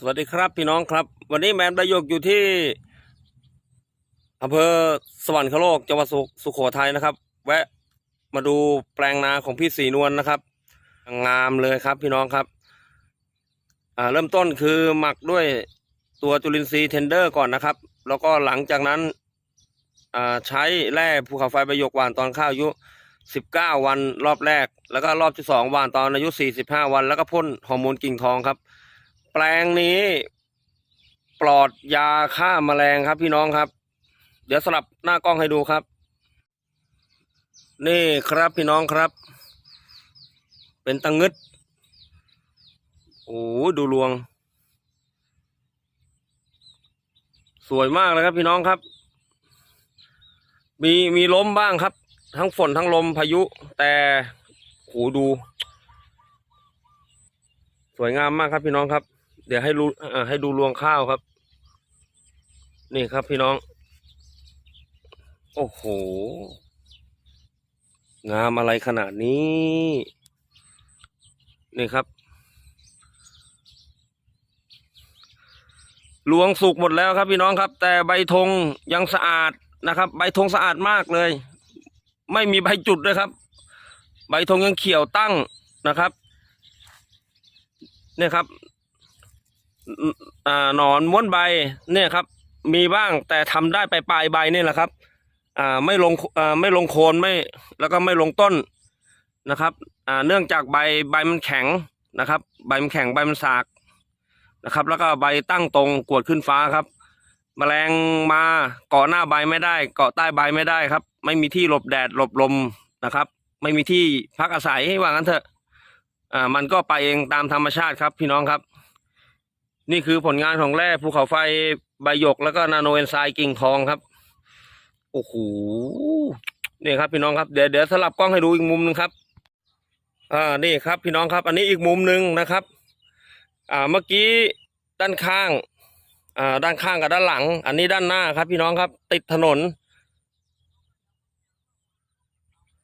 สวัสดีครับพี่น้องครับ วันนี้แมนประโยคอยู่ที่อำเภอสวรรคโลกจังหวัดสุสุโขทัยนะครับ แวะมาดูแปลงนาของพี่สีนวลนะครับ งามเลยครับพี่น้องครับ อ่าเริ่มต้นคือหมักด้วยตัวจุลินทรีย์เทนเดอร์ก่อนนะครับ แล้วก็หลังจากนั้นอ่าใช้แร่ภูเขาไฟประโยคหวานตอนข้าวอายุ19วันรอบแรก แล้วก็รอบที่สองหวานตอนอายุ45วัน แล้วก็พ่นฮอร์โมนกิ่งทองครับ แปลงนี้ ปลอดยาฆ่าแมลงครับพี่น้องครับ เดี๋ยวสลับหน้ากล้องให้ดูครับ นี่ครับพี่น้องครับ เป็นตังงึดโอ้โหดูรวง สวยมากเลยครับพี่น้องครับ มีมีล้มบ้างครับ ทั้งฝนทั้งลมพายุ แต่โหดู สวยงามมากครับพี่น้องครับ เดี๋ยวให้รู้ให้ดูรวงข้าวครับ นี่ครับพี่น้อง โอ้โห งามอะไรขนาดนี้ นี่ครับรวงสุกหมดแล้วครับพี่น้องครับ แต่ใบธงยังสะอาดนะครับ ใบธงสะอาดมากเลย ไม่มีใบจุดด้วยครับ ใบธงยังเขียวตั้งนะครับเนี่ยครับ อ่าหนอนม้วนใบเนี่ยครับ มีบ้างแต่ทำได้ไปปลายใบนี่แหละครับอ่าไม่ลงอ่าไม่ลงโคนไม่แล้วก็ไม่ลงต้นนะครับอ่าเนื่องจากใบใบมันแข็งนะครับ ใบมันแข็งใบมันสากนะครับ แล้วก็ใบตั้งตรงกวดขึ้นฟ้าครับแมลงมาเกาะหน้าใบไม่ได้ เกาะใต้ใบไม่ได้ครับ ไม่มีที่หลบแดดหลบลมนะครับ ไม่มีที่พักอาศัยให้ว่างั้นเถอะอ่ามันก็ไปเองตามธรรมชาติครับพี่น้องครับ นี่คือผลงานของแร่ภูเขาไฟใบหยกแล้วก็นาโนเอนไซม์กิ่งทองครับ โอ้โหนี่ครับพี่น้องครับเดี๋ยวเดี๋ยวสลับกล้องให้ดูอีกมุมหนึงครับ อ่านี่ครับพี่น้องครับ อันนี้อีกมุมหนึ่งนะครับ อ่าเมื่อกี้ด้านข้าง อ่าด้านข้างกับด้านหลัง อันนี้ด้านหน้าครับ พี่น้องครับ ติดถนน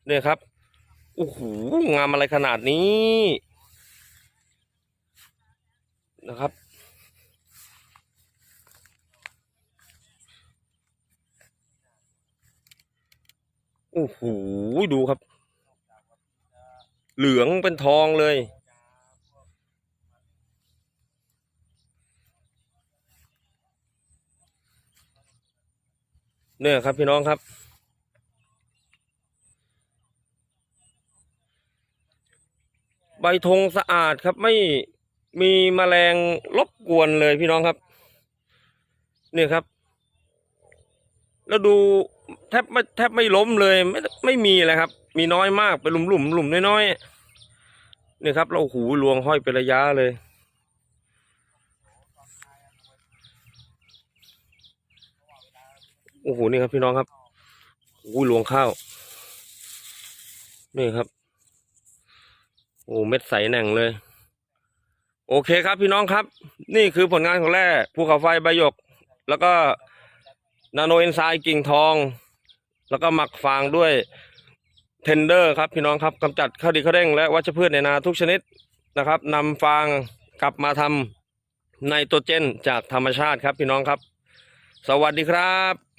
เนี่ยครับโอ้โหงามอะไรขนาดนี้นะครับ โอ้โหดูครับ เหลืองเป็นทองเลย เนี่ยครับพี่น้องครับ ใบธงสะอาดครับไม่มีแมลงรบกวนเลยพี่น้องครับ เนี่ยครับ แล้วดูแทบไม่แทบไม่ล้มเลยไม่ไม่มีเลยครับ มีน้อยมากเป็นหลุมหลุมหลุมน้อยๆเนี่ยครับ เราหูรวงห้อยเป็นระยะเลย โอ้โหนี่ครับพี่น้องครับอู้รวงข้าวนี่ครับโอ้เม็ดใสแหน่งเลย โอเคครับพี่น้องครับ นี่คือผลงานของแร่ภูเขาไฟใบหยก แล้วก็ นาโนเอนไซม์กิ่งทอง แล้วก็หมักฟางด้วยเทนเดอร์ครับพี่น้องครับกำจัดข้าวดีข้าวเด้งและวัชพืชในนาทุกชนิดนะครับนำฟางกลับมาทำไนโตรเจนจากธรรมชาติครับพี่น้องครับ สวัสดีครับ